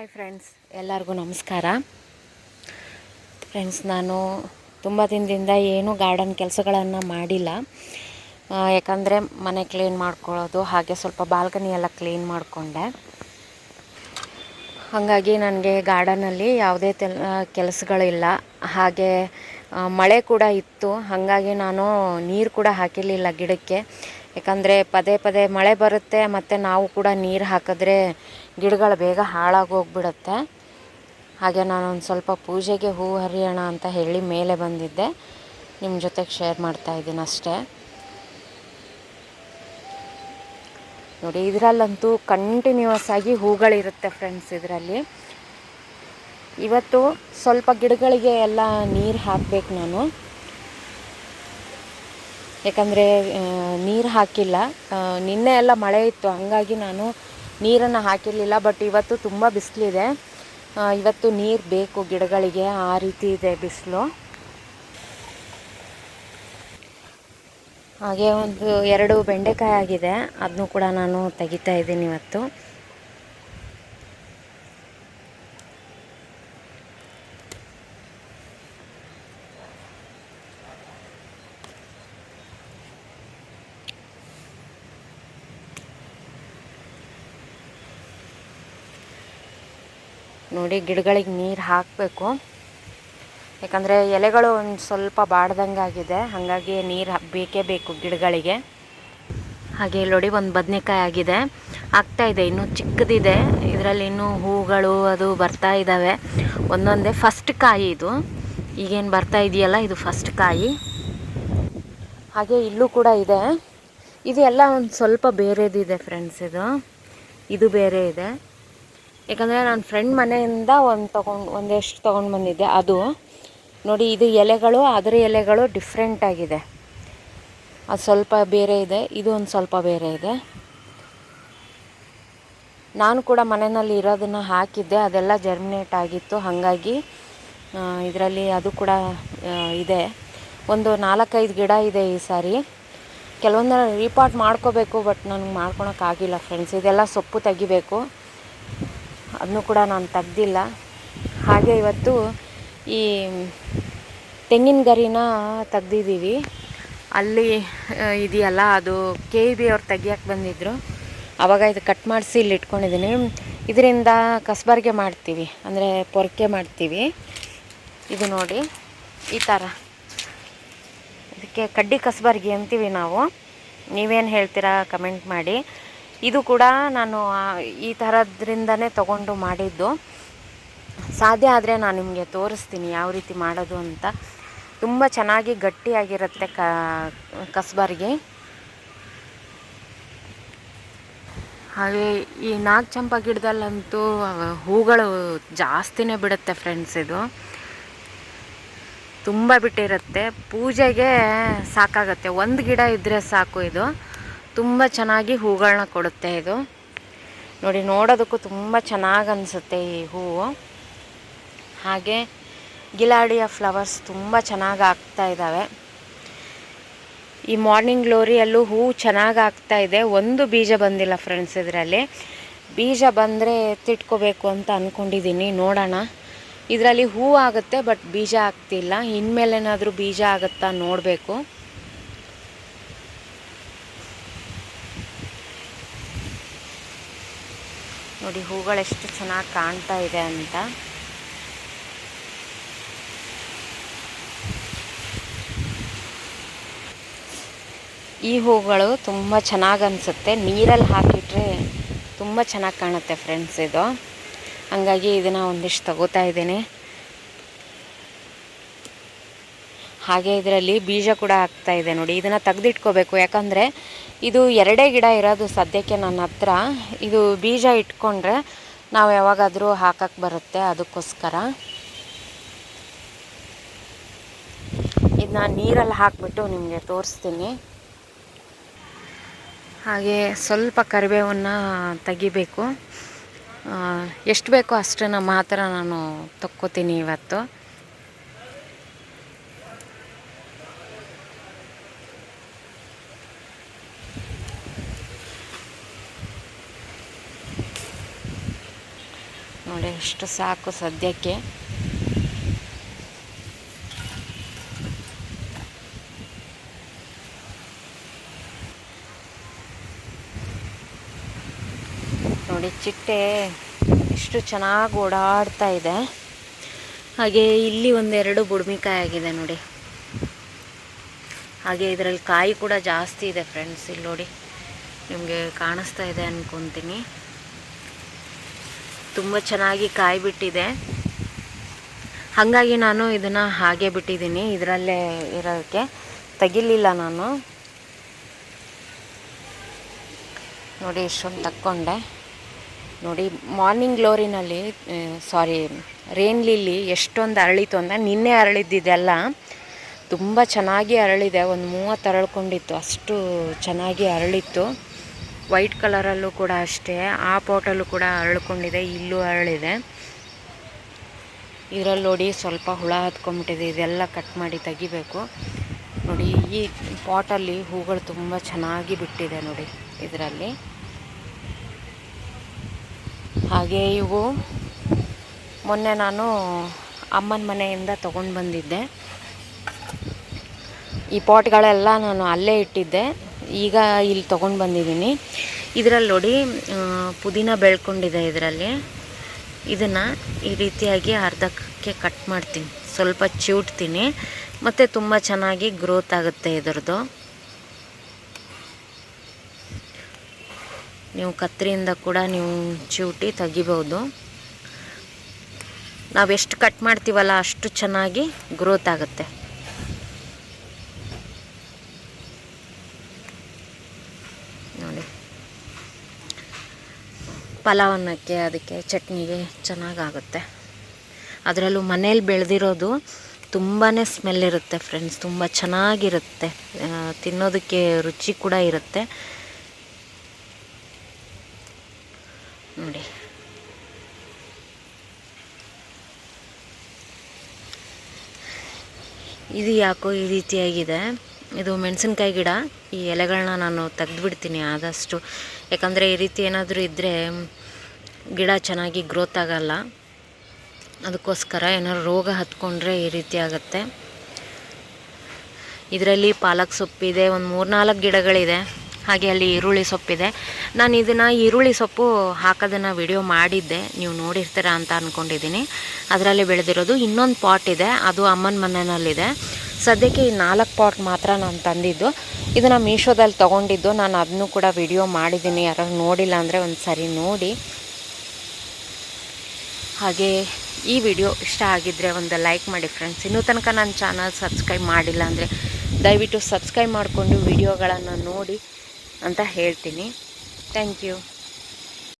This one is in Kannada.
ಹಾಯ್ ಫ್ರೆಂಡ್ಸ್ ಎಲ್ಲರಿಗೂ ನಮಸ್ಕಾರ. ಫ್ರೆಂಡ್ಸ್ ನಾನು ತುಂಬ ದಿನದಿಂದ ಏನೂ ಗಾರ್ಡನ್ ಕೆಲಸಗಳನ್ನು ಮಾಡಿಲ್ಲ. ಯಾಕಂದರೆ ಮನೆ ಕ್ಲೀನ್ ಮಾಡ್ಕೊಳ್ಳೋದು, ಹಾಗೆ ಸ್ವಲ್ಪ ಬಾಲ್ಕನಿ ಎಲ್ಲ ಕ್ಲೀನ್ ಮಾಡಿಕೊಂಡೆ. ಹಾಗಾಗಿ ನನಗೆ ಗಾರ್ಡನಲ್ಲಿ ಯಾವುದೇ ತೆಲ್ ಕೆಲಸಗಳಿಲ್ಲ. ಹಾಗೆ ಮಳೆ ಕೂಡ ಇತ್ತು. ಹಾಗಾಗಿ ನಾನು ನೀರು ಕೂಡ ಹಾಕಿರಲಿಲ್ಲ ಗಿಡಕ್ಕೆ. ಯಾಕಂದರೆ ಪದೇ ಪದೇ ಮಳೆ ಬರುತ್ತೆ, ಮತ್ತು ನಾವು ಕೂಡ ನೀರು ಹಾಕಿದ್ರೆ ಗಿಡಗಳು ಬೇಗ ಹಾಳಾಗಿ ಹೋಗ್ಬಿಡುತ್ತೆ. ಹಾಗೆ ನಾನೊಂದು ಸ್ವಲ್ಪ ಪೂಜೆಗೆ ಹೂ ಹರಿಯೋಣ ಅಂತ ಹೇಳಿ ಮೇಲೆ ಬಂದಿದ್ದೆ. ನಿಮ್ಮ ಜೊತೆಗೆ ಶೇರ್ ಮಾಡ್ತಾ ಇದ್ದೀನಿ ಅಷ್ಟೇ. ನೋಡಿ, ಇದರಲ್ಲಂತೂ ಕಂಟಿನ್ಯೂಸ್ ಆಗಿ ಹೂಗಳಿರುತ್ತೆ ಫ್ರೆಂಡ್ಸ್ ಇದರಲ್ಲಿ. ಇವತ್ತು ಸ್ವಲ್ಪ ಗಿಡಗಳಿಗೆ ಎಲ್ಲ ನೀರು ಹಾಕಬೇಕು ನಾನು. ಯಾಕಂದರೆ ನೀರು ಹಾಕಿಲ್ಲ. ನಿನ್ನೆ ಎಲ್ಲ ಮಳೆ ಇತ್ತು, ಹಾಗಾಗಿ ನಾನು ನೀರನ್ನು ಹಾಕಿರಲಿಲ್ಲ ಬಟ್ ಇವತ್ತು ತುಂಬ ಬಿಸಿಲಿದೆ. ಇವತ್ತು ನೀರು ಬೇಕು ಗಿಡಗಳಿಗೆ, ಆ ರೀತಿ ಇದೆ ಬಿಸಿಲು. ಹಾಗೆ ಒಂದು ಎರಡು ಬೆಂಡೆಕಾಯಿ ಆಗಿದೆ ಅದನ್ನು ಕೂಡ ನಾನು ತೆಗಿತಾ ಇದ್ದೀನಿ ಇವತ್ತು. ನೋಡಿ ಗಿಡಗಳಿಗೆ ನೀರು ಹಾಕಬೇಕು. ಯಾಕಂದರೆ ಎಲೆಗಳು ಒಂದು ಸ್ವಲ್ಪ ಬಾಡ್ದಂಗೆ ಆಗಿದೆ, ಹಾಗಾಗಿ ನೀರು ಬೇಕೇ ಬೇಕು ಗಿಡಗಳಿಗೆ. ಹಾಗೆ ನೋಡಿ ಒಂದು ಬದನೆಕಾಯಿ ಆಗಿದೆ. ಆಗ್ತಾ ಇದೆ, ಇನ್ನೂ ಚಿಕ್ಕದಿದೆ. ಇದರಲ್ಲಿ ಇನ್ನೂ ಹೂಗಳು ಅದು ಬರ್ತಾ ಇದ್ದಾವೆ ಒಂದೊಂದೇ ಫಸ್ಟ್ ಕಾಯಿ ಇದು. ಈಗೇನು ಬರ್ತಾ ಇದೆಯಲ್ಲ, ಇದು ಫಸ್ಟ್ ಕಾಯಿ. ಹಾಗೆ ಇಲ್ಲೂ ಕೂಡ ಇದೆ. ಇದು ಎಲ್ಲ ಒಂದು ಸ್ವಲ್ಪ ಬೇರೆದಿದೆ ಫ್ರೆಂಡ್ಸ್ ಇದು. ಇದು ಬೇರೆ ಇದೆ. ಯಾಕಂದರೆ ನನ್ನ ಫ್ರೆಂಡ್ ಮನೆಯಿಂದ ಒಂದು ತೊಗೊಂಡು, ಒಂದೆಷ್ಟು ತೊಗೊಂಡು ಬಂದಿದ್ದೆ. ಅದು ನೋಡಿ, ಇದು ಎಲೆಗಳು, ಅದರ ಎಲೆಗಳು ಡಿಫ್ರೆಂಟಾಗಿದೆ ಅದು ಸ್ವಲ್ಪ ಬೇರೆ ಇದೆ, ಇದು ಒಂದು ಸ್ವಲ್ಪ ಬೇರೆ ಇದೆ. ನಾನು ಕೂಡ ಮನೆಯಲ್ಲಿ ಇರೋದನ್ನು ಹಾಕಿದ್ದೆ, ಅದೆಲ್ಲ ಜರ್ಮಿನೇಟ್ ಆಗಿತ್ತು. ಹಾಗಾಗಿ ಇದರಲ್ಲಿ ಅದು ಕೂಡ ಇದೆ. ಒಂದು ನಾಲ್ಕೈದು ಗಿಡ ಇದೆ ಈ ಸಾರಿ. ಕೆಲವೊಂದನ್ನು ರೀಪಾಟ್ ಮಾಡ್ಕೋಬೇಕು ಬಟ್ ನನಗೆ ಮಾಡ್ಕೊಳಕ್ಕಾಗಿಲ್ಲ ಫ್ರೆಂಡ್ಸ್ ಇದೆಲ್ಲ ಸೊಪ್ಪು ತೆಗಿಬೇಕು. ಅದನ್ನು ಕೂಡ ನಾನು ತೆಗ್ದಿಲ್ಲ. ಹಾಗೆ ಇವತ್ತು ಈ ತೆಂಗಿನ ಗರಿನ ತೆಗ್ದಿದ್ದೀವಿ. ಅಲ್ಲಿ ಇದೆಯಲ್ಲ, ಅದು ಕೆ ಇ ಬಿ ಅವ್ರು ತೆಗಿಯಕ್ಕೆ ಬಂದಿದ್ದರು ಆವಾಗ ಇದು ಕಟ್ ಮಾಡಿಸಿ ಇಲ್ಲಿ ಇಟ್ಕೊಂಡಿದ್ದೀನಿ. ಇದರಿಂದ ಕಸಬಾರಿಗೆ ಮಾಡ್ತೀವಿ. ಅಂದರೆ ಪೊರಕೆ ಮಾಡ್ತೀವಿ. ಇದು ನೋಡಿ, ಈ ಥರ. ಇದಕ್ಕೆ ಕಡ್ಡಿ ಕಸಬಾರ್ಗಿ ಅಂತೀವಿ ನಾವು. ನೀವೇನು ಹೇಳ್ತೀರಾ ಕಮೆಂಟ್ ಮಾಡಿ. ಇದು ಕೂಡ ನಾನು ಈ ಥರದ್ರಿಂದನೇ ತಗೊಂಡು ಮಾಡಿದ್ದು. ಸಾಧ್ಯ ಆದರೆ ನಾನು ನಿಮಗೆ ತೋರಿಸ್ತೀನಿ ಯಾವ ರೀತಿ ಮಾಡೋದು ಅಂತ. ತುಂಬ ಚೆನ್ನಾಗಿ ಗಟ್ಟಿಯಾಗಿರುತ್ತೆ ಕ, ಕಸ್ಬರ್ಗೆ. ಹಾಗೆ ಈ ನಾಗಚಂಪ ಗಿಡದಲ್ಲಂತೂ ಹೂಗಳು ಜಾಸ್ತಿನೇ ಬಿಡುತ್ತೆ ಫ್ರೆಂಡ್ಸ್ ಇದು. ತುಂಬ ಬಿಟ್ಟಿರುತ್ತೆ. ಪೂಜೆಗೆ ಸಾಕಾಗತ್ತೆ. ಒಂದು ಗಿಡ ಇದ್ದರೆ ಸಾಕು ಇದು. ತುಂಬ ಚೆನ್ನಾಗಿ ಹೂಗಳನ್ನ ಕೊಡುತ್ತೆ ಇದು. ನೋಡಿ, ನೋಡೋದಕ್ಕೂ ತುಂಬ ಚೆನ್ನಾಗಿ ಅನಿಸುತ್ತೆ ಈ ಹೂವು. ಹಾಗೆ ಗಿಲಾಡಿಯ ಫ್ಲವರ್ಸ್ ತುಂಬ ಚೆನ್ನಾಗಿ ಆಗ್ತಾ ಇದ್ದಾವೆ. ಈ ಮಾರ್ನಿಂಗ್ ಗ್ಲೋರಿಯಲ್ಲೂ ಹೂ ಚೆನ್ನಾಗಿ ಆಗ್ತಾ ಇದೆ. ಒಂದು ಬೀಜ ಬಂದಿಲ್ಲ ಫ್ರೆಂಡ್ಸ್ ಇದರಲ್ಲಿ. ಬೀಜ ಬಂದರೆ ಎತ್ತಿಟ್ಕೋಬೇಕು ಅಂತ ಅಂದ್ಕೊಂಡಿದ್ದೀನಿ ನೋಡೋಣ. ಇದರಲ್ಲಿ ಹೂ ಆಗುತ್ತೆ, ಬಟ್ ಬೀಜ ಆಗ್ತಿಲ್ಲ. ಇನ್ಮೇಲೇನಾದರೂ ಬೀಜ ಆಗುತ್ತಾ ನೋಡಬೇಕು. ನೋಡಿ ಹೂಗಳೆಷ್ಟು ಚೆನ್ನಾಗಿ ಕಾಣ್ತಾ ಇದೆ ಅಂತ. ಈ ಹೂಗಳು ತುಂಬ ಚೆನ್ನಾಗಿ ಅನಿಸುತ್ತೆ. ನೀರಲ್ಲಿ ಹಾಕಿಟ್ರೆ ತುಂಬ ಚೆನ್ನಾಗಿ ಕಾಣುತ್ತೆ ಫ್ರೆಂಡ್ಸ್ ಇದು. ಹಂಗಾಗಿ ಇದನ್ನು ಒಂದಿಷ್ಟು ತಗೋತಾ ಇದ್ದೀನಿ. ಹಾಗೆ ಇದರಲ್ಲಿ ಬೀಜ ಕೂಡ ಆಗ್ತಾ ಇದೆ ನೋಡಿ. ಇದನ್ನು ತೆಗೆದಿಟ್ಕೋಬೇಕು. ಯಾಕಂದರೆ ಇದು ಎರಡೇ ಗಿಡ ಇರೋದು ಸದ್ಯಕ್ಕೆ ನನ್ನ ಹತ್ರ. ಇದು ಬೀಜ ಇಟ್ಕೊಂಡ್ರೆ ನಾವು ಯಾವಾಗಾದರೂ ಹಾಕಕ್ಕೆ ಬರುತ್ತೆ ಅದಕ್ಕೋಸ್ಕರ. ಇದನ್ನ ನೀರಲ್ಲಿ ಹಾಕಿಬಿಟ್ಟು ನಿಮಗೆ ತೋರಿಸ್ತೀನಿ. ಹಾಗೆ ಸ್ವಲ್ಪ ಕರಿಬೇವನ್ನು ತೆಗಿಬೇಕು. ಎಷ್ಟು ಬೇಕೋ ಅಷ್ಟನ್ನು ಮಾತ್ರ ನಾನು ತಕ್ಕೋತೀನಿ ಇವತ್ತು. ನೋಡಿ ಸಾಕು ಸದ್ಯಕ್ಕೆ. ನೋಡಿ ಚಿಟ್ಟೆ ಎಷ್ಟು ಚೆನ್ನಾಗಿ ಓಡಾಡ್ತಾ ಇದೆ. ಹಾಗೆ ಇಲ್ಲಿ ಒಂದೆರಡು ಬುಡ್ಮಿಕಾಯಿ ಆಗಿದೆ ನೋಡಿ. ಹಾಗೆ ಇದರಲ್ಲಿ ಕಾಯಿ ಕೂಡ ಜಾಸ್ತಿ ಇದೆ ಫ್ರೆಂಡ್ಸ್ ಇಲ್ಲಿ ನೋಡಿ. ನಿಮಗೆ ಕಾಣಿಸ್ತಾ ಇದೆ ಅನ್ಕೊತೀನಿ. ತುಂಬ ಚೆನ್ನಾಗಿ ಕಾಯಿ ಬಿಟ್ಟಿದೆ ಹಾಗಾಗಿ ನಾನು ಇದನ್ನು ಹಾಗೆ ಬಿಟ್ಟಿದ್ದೀನಿ, ಇದರಲ್ಲೇ ಇರೋಕ್ಕೆ ತೆಗಿಲಿಲ್ಲ ನಾನು. ನೋಡಿ, ಇಷ್ಟೊಂದು ತಕ್ಕೊಂಡೆ. ನೋಡಿ ಮಾರ್ನಿಂಗ್ ಗ್ಲೋರಿನಲ್ಲಿ ಸಾರಿ ರೇನ್ ಲಿಲ್ಲಿ ಎಷ್ಟೊಂದು ಅರಳಿತು ಅಂದರೆ ನಿನ್ನೆ ಅರಳಿದ್ದಿದೆಲ್ಲ ತುಂಬ ಚೆನ್ನಾಗಿ ಅರಳಿದೆ, ಒಂದು ಮೂವತ್ತು ಅರಳ್ಕೊಂಡಿತ್ತು, ಅಷ್ಟು ಚೆನ್ನಾಗಿ ಅರಳಿತ್ತು. ವೈಟ್ ಕಲರಲ್ಲೂ ಕೂಡ ಅಷ್ಟೇ, ಆ ಪಾಟಲ್ಲೂ ಕೂಡ ಅರಳ್ಕೊಂಡಿದೆ, ಇಲ್ಲೂ ಅರಳಿದೆ. ಇದರಲ್ಲಿ ನೋಡಿ ಸ್ವಲ್ಪ ಹುಳ ಹತ್ಕೊಂಡ್ಬಿಟ್ಟಿದೆ ಇದೆಲ್ಲ ಕಟ್ ಮಾಡಿ ತೆಗಿಬೇಕು. ನೋಡಿ, ಈ ಪಾಟಲ್ಲಿ ಹೂಗಳು ತುಂಬ ಚೆನ್ನಾಗಿ ಬಿಟ್ಟಿದೆ ನೋಡಿ ಇದರಲ್ಲಿ. ಹಾಗೆ ಇವು ಮೊನ್ನೆ ನಾನು ಅಮ್ಮನ ಮನೆಯಿಂದ ತೊಗೊಂಡು ಬಂದಿದ್ದೆ. ಈ ಪಾಟ್ಗಳೆಲ್ಲ ನಾನು ಅಲ್ಲೇ ಇಟ್ಟಿದ್ದೆ. ಈಗ ಇಲ್ಲಿ ತೊಗೊಂಡು ಬಂದಿದ್ದೀನಿ. ಇದರಲ್ಲಿ ನೋಡಿ ಪುದೀನ ಬೆಳ್ಕೊಂಡಿದೆ ಇದರಲ್ಲಿ. ಇದನ್ನು ಈ ರೀತಿಯಾಗಿ ಅರ್ಧಕ್ಕೆ ಕಟ್ ಮಾಡ್ತೀನಿ. ಸ್ವಲ್ಪ ಚಿವುಟ್ತೀನಿ ಮತ್ತು ತುಂಬ ಚೆನ್ನಾಗಿ ಗ್ರೋತ್ ಆಗುತ್ತೆ ಇದರದ್ದು. ನೀವು ಕತ್ತರಿಯಿಂದ ಕೂಡ ನೀವು ಚಿವುಟಿ ತೆಗಿಬೋದು. ನಾವೆಷ್ಟು ಕಟ್ ಮಾಡ್ತೀವಲ್ಲ ಅಷ್ಟು ಚೆನ್ನಾಗಿ ಗ್ರೋತ್ ಆಗುತ್ತೆ ನೋಡಿ ಪಲಾವ್ ಅನ್ನಕ್ಕೆ ಅದಕ್ಕೆ ಚಟ್ನಿಗೆ ಚೆನ್ನಾಗಾಗುತ್ತೆ. ಅದರಲ್ಲೂ ಮನೇಲಿ ಬೆಳೆದಿರೋದು ತುಂಬಾ ಸ್ಮೆಲ್ ಇರುತ್ತೆ ಫ್ರೆಂಡ್ಸ್ ತುಂಬ ಚೆನ್ನಾಗಿರುತ್ತೆ. ತಿನ್ನೋದಕ್ಕೆ ರುಚಿ ಕೂಡ ಇರುತ್ತೆ. ನೋಡಿ. ಇದು ಯಾಕೋ ಈ ರೀತಿಯಾಗಿದೆ. ಇದು ಮೆಣಸಿನ್ಕಾಯಿ ಗಿಡ. ಈ ಎಲೆಗಳನ್ನ ನಾನು ತೆಗೆದುಬಿಡ್ತೀನಿ ಆದಷ್ಟು. ಯಾಕಂದರೆ ಈ ರೀತಿ ಏನಾದರೂ ಇದ್ದರೆ ಗಿಡ ಚೆನ್ನಾಗಿ ಗ್ರೋತ್ ಆಗಲ್ಲ. ಅದಕ್ಕೋಸ್ಕರ ಏನಾದ್ರು ರೋಗ ಹತ್ಕೊಂಡ್ರೆ ಈ ರೀತಿ ಆಗುತ್ತೆ. ಇದರಲ್ಲಿ ಪಾಲಕ್ ಸೊಪ್ಪಿದೆ, ಒಂದು ಮೂರ್ನಾಲ್ಕು ಗಿಡಗಳಿದೆ. ಹಾಗೆ ಅಲ್ಲಿ ಈರುಳ್ಳಿ ಸೊಪ್ಪಿದೆ. ನಾನು ಇದನ್ನು ಈರುಳ್ಳಿ ಸೊಪ್ಪು ಹಾಕೋದನ್ನು ವಿಡಿಯೋ ಮಾಡಿದ್ದೆ. ನೀವು ನೋಡಿರ್ತೀರ ಅಂತ ಅಂದ್ಕೊಂಡಿದ್ದೀನಿ ಅದರಲ್ಲಿ ಬೆಳೆದಿರೋದು ಇನ್ನೊಂದು ಪಾಟ್ ಇದೆ. ಅದು ಅಮ್ಮನ ಮನೆಯಲ್ಲಿದೆ. ಸದ್ಯಕ್ಕೆ ಈ ನಾಲ್ಕು ಪಾಟ್ ಮಾತ್ರ ನಾನು ತಂದಿದ್ದು. ಇದನ್ನು ಮೀಶೋದಲ್ಲಿ ತೊಗೊಂಡಿದ್ದು. ನಾನು ಅದನ್ನು ಕೂಡ ವಿಡಿಯೋ ಮಾಡಿದ್ದೀನಿ. ಯಾರು ನೋಡಿಲ್ಲ ಅಂದರೆ ಒಂದು ಸರಿ ನೋಡಿ. ಹಾಗೆ ಈ ವಿಡಿಯೋ ಇಷ್ಟ ಆಗಿದ್ದರೆ ಒಂದು ಲೈಕ್ ಮಾಡಿ ಫ್ರೆಂಡ್ಸ್. ಇನ್ನೂ ತನಕ ನನ್ನ ಚಾನಲ್ ಸಬ್ಸ್ಕ್ರೈಬ್ ಮಾಡಿಲ್ಲ ಅಂದರೆ ದಯವಿಟ್ಟು ಸಬ್ಸ್ಕ್ರೈಬ್ ಮಾಡಿಕೊಂಡು ವಿಡಿಯೋಗಳನ್ನು ನೋಡಿ ಅಂತ ಹೇಳ್ತೀನಿ. Thank you.